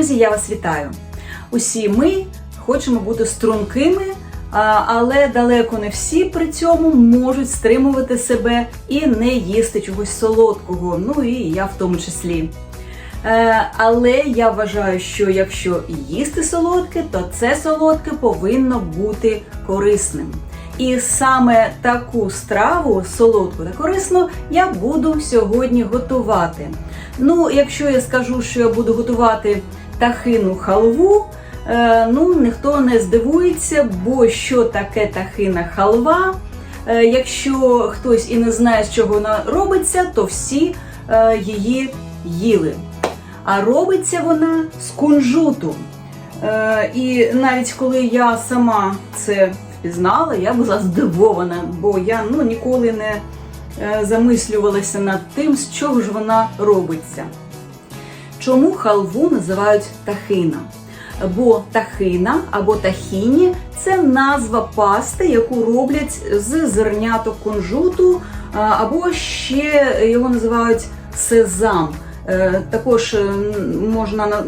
Друзі, я вас вітаю! Усі ми хочемо бути стрункими, але далеко не всі при цьому можуть стримувати себе і не їсти чогось солодкого, ну і я в тому числі. Е, Але я вважаю, що якщо їсти солодке, то це солодке повинно бути корисним. І саме таку страву солодку та корисну я буду сьогодні готувати. Ну, якщо я скажу, що я буду готувати тахину халву, е, ну ніхто не здивується, бо що таке тахина халва. Е, Якщо хтось і не знає, з чого вона робиться, то всі е, її їли. А робиться вона з кунжуту. І навіть коли я сама це впізнала, я була здивована, бо я ну, ніколи не замислювалася над тим, з чого ж вона робиться. Чому халву називають тахина? Бо тахина або тахіні це назва пасти, яку роблять з зерняток кунжуту, або ще його називають сезам. Е, Також е, можна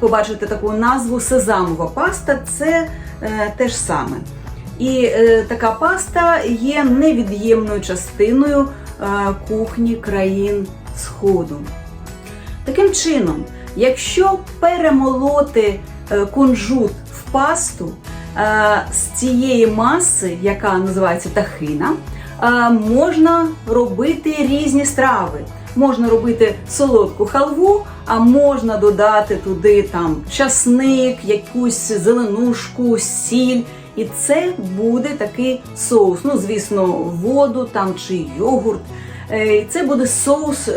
побачити таку назву сезамова паста це е, те ж саме. І така паста є невід'ємною частиною кухні країн Сходу. Таким чином, якщо перемолоти е, кунжут в пасту е, з цієї маси, яка називається тахина, е, можна робити різні страви. Можна робити солодку халву, а можна додати туди там часник, якусь зеленушку, сіль. І це буде такий соус. Ну, звісно, воду там чи йогурт. І Це буде соус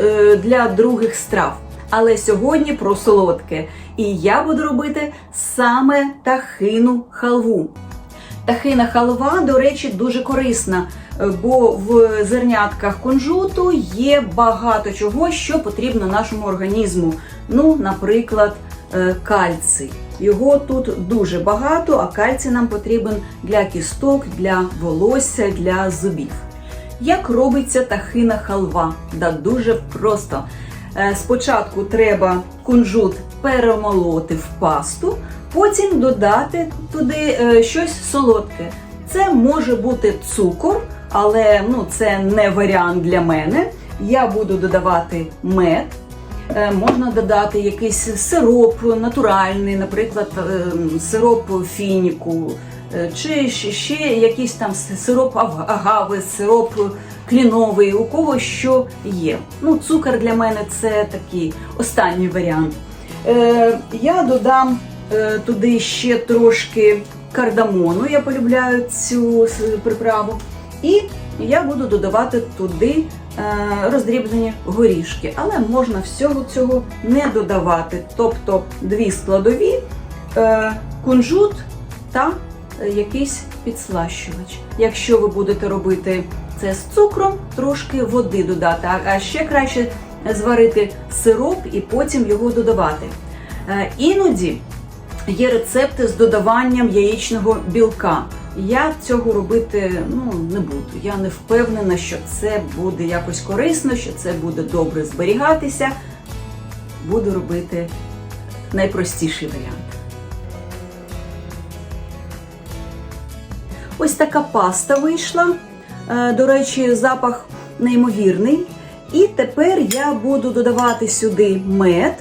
для других страв. Але сьогодні про солодке. І я буду робити саме тахину халву. Тахина халва, до речі, дуже корисна, бо в зернятках кунжуту є багато чого, що потрібно нашому організму. Ну, наприклад, е, кальций. Його тут дуже багато, а кальцій нам потрібен для кісток, для волосся, для зубів. Як робиться тахина халва? Да дуже просто. Е, Спочатку треба кунжут перемолоти в пасту, потім додати туди е, щось солодке. Це може бути цукор, але ну, це не варіант для мене. Я буду додавати мед. Е, Можна додати якийсь сироп натуральний, наприклад, е, сироп фініку, чи ще якийсь там сироп агави, сироп кліновий, у кого що є. Ну, цукор для мене це такий останній варіант. Е, Я додам е, туди ще трошки кардамону, я полюбляю цю приправу. І я буду додавати туди е, роздрібнені горішки, але можна всього цього не додавати. Тобто дві складові, е, кунжут та е, якийсь підслащувач. Якщо ви будете робити це з цукром, трошки води додати, а- ще краще зварити сироп і потім його додавати. Е, Іноді є рецепти з додаванням яєчного білка. Я цього робити ну, не буду. Я не впевнена, що це буде якось корисно, що це буде добре зберігатися. Буду робити найпростіший варіант. Ось така паста вийшла. Е, До речі, запах неймовірний. І тепер я буду додавати сюди мед,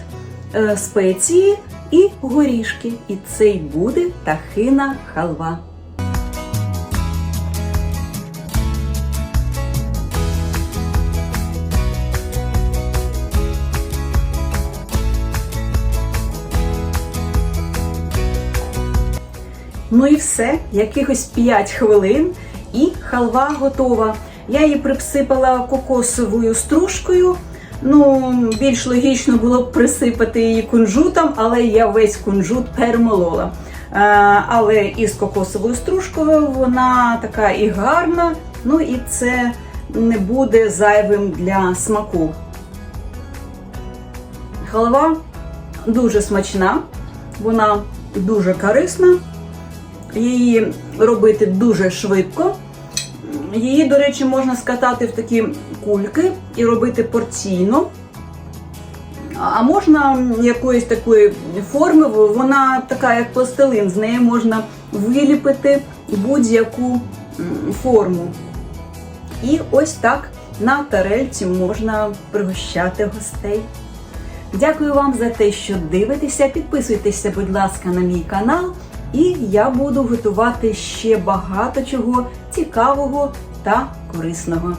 е, спеції і горішки. І це й буде тахина халва. Ну і все, якихось 5 хвилин, і халва готова. Я її присипала кокосовою стружкою. Ну, більш логічно було б присипати її кунжутом, але я весь кунжут перемолола. Е, але із кокосовою стружкою вона така і гарна, ну і це не буде зайвим для смаку. Халва дуже смачна, вона дуже корисна. Її робити дуже швидко. Її, до речі, можна скатати в такі кульки і робити порційно. А можна якоїсь такої форми, вона така, як пластилин, з неї можна виліпити будь-яку форму. І ось так на тарельці можна пригощати гостей. Дякую вам за те, що дивитеся. Підписуйтеся, будь ласка, на мій канал, і я буду готувати ще багато чого цікавого та корисного.